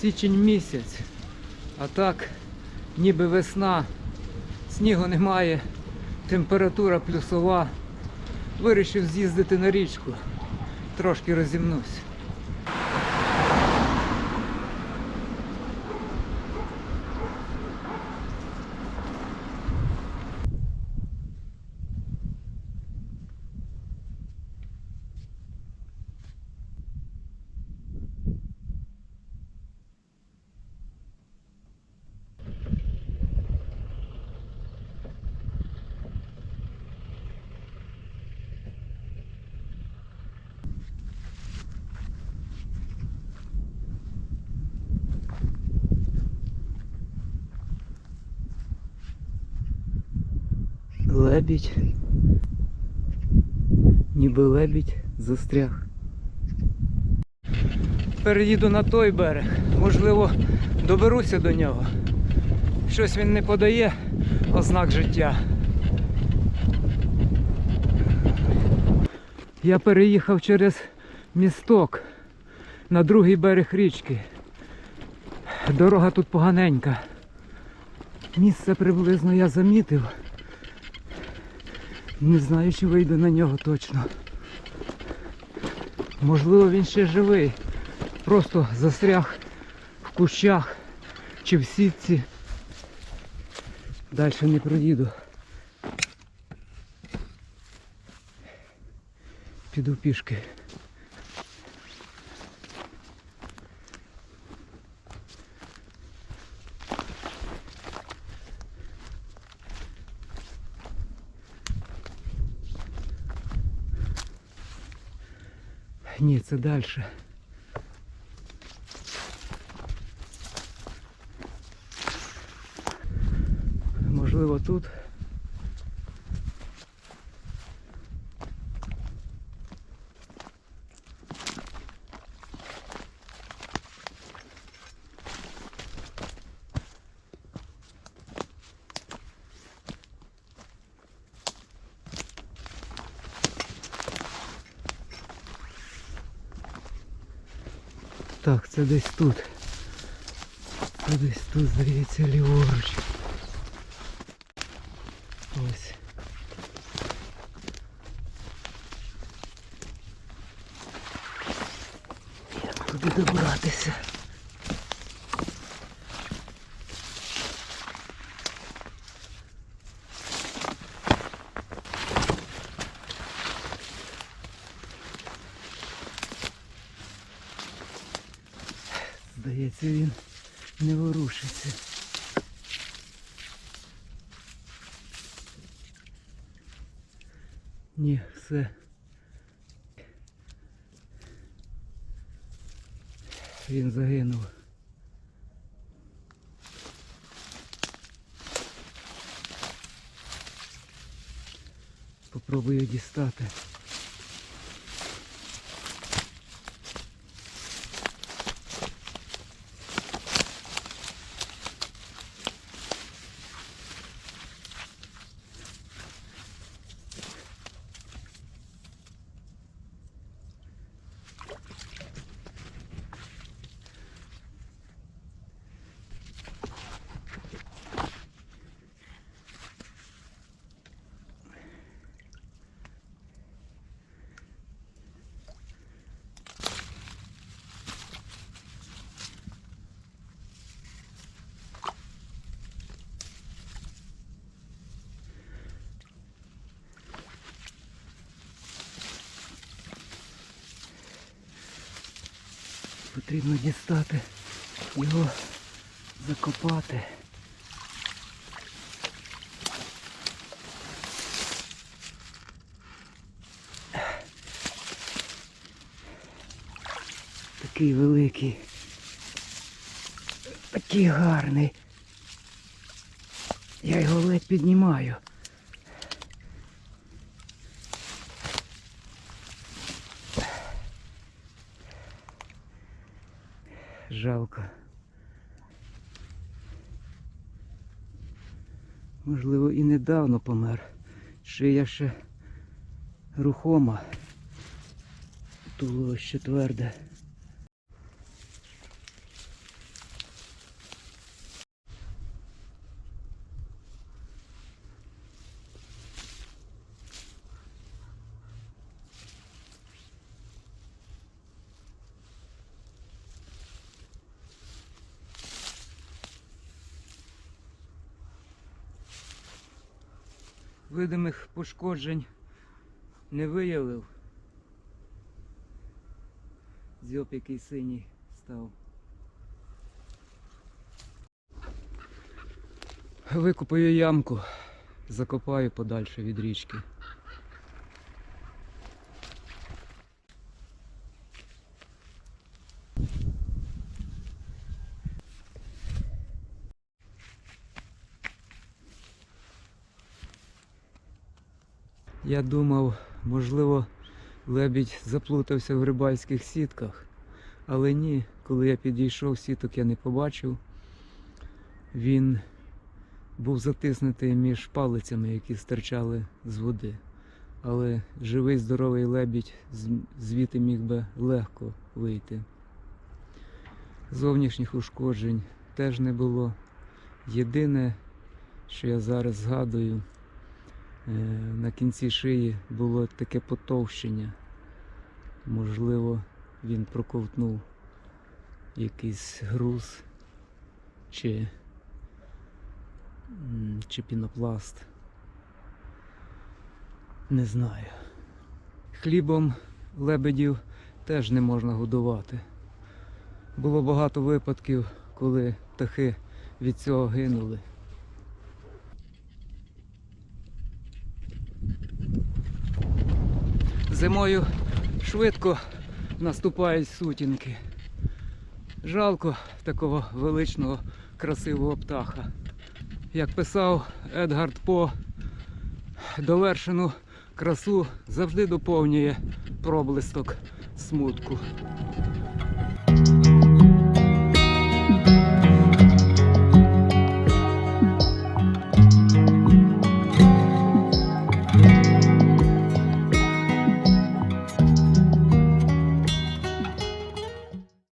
Січень місяць. А так, ніби весна, снігу немає, температура плюсова. Вирішив з'їздити на річку, трошки розімнусь. Лебідь. Ніби лебідь застряг. Переїду на той берег. Можливо, доберуся до нього. Щось він не подає ознак життя. Я переїхав через місток на другий берег річки. Дорога тут поганенька. Місце приблизно я замітив. Не знаю, чи вийду на нього точно. Можливо, він ще живий. Просто застряг в кущах чи в сітці. Далі не проїду. Піду пішки. Ні, це далі. Можливо, тут. Так, це десь тут. Це десь тут, здається, ліворуч. Ось. Як туди добратися? Здається, він не ворушиться. Ні, все. Він загинув. Попробую дістати. Потрібно дістати його, закопати. Такий великий. Такий гарний. Я його ледь піднімаю. Жалко. Можливо, і недавно помер. Шия ще рухома. Туловище тверде. Видимих пошкоджень не виявив. Дзьоб який синій став. Викопаю ямку, закопаю подальше від річки. Я думав, можливо, лебідь заплутався в рибальських сітках, але ні, коли я підійшов, сіток я не побачив. Він був затиснутий між палицями, які стирчали з води. Але живий здоровий лебідь звідти міг би легко вийти. Зовнішніх ушкоджень теж не було. Єдине, що я зараз згадую, на кінці шиї було таке потовщення. Можливо, він проковтнув якийсь груз чи, чи пінопласт. Не знаю. Хлібом лебедів теж не можна годувати. Було багато випадків, коли птахи від цього гинули. Зимою швидко наступають сутінки. Жалко такого величного, красивого птаха. Як писав Едгард По, довершену красу завжди доповнює проблисток смутку.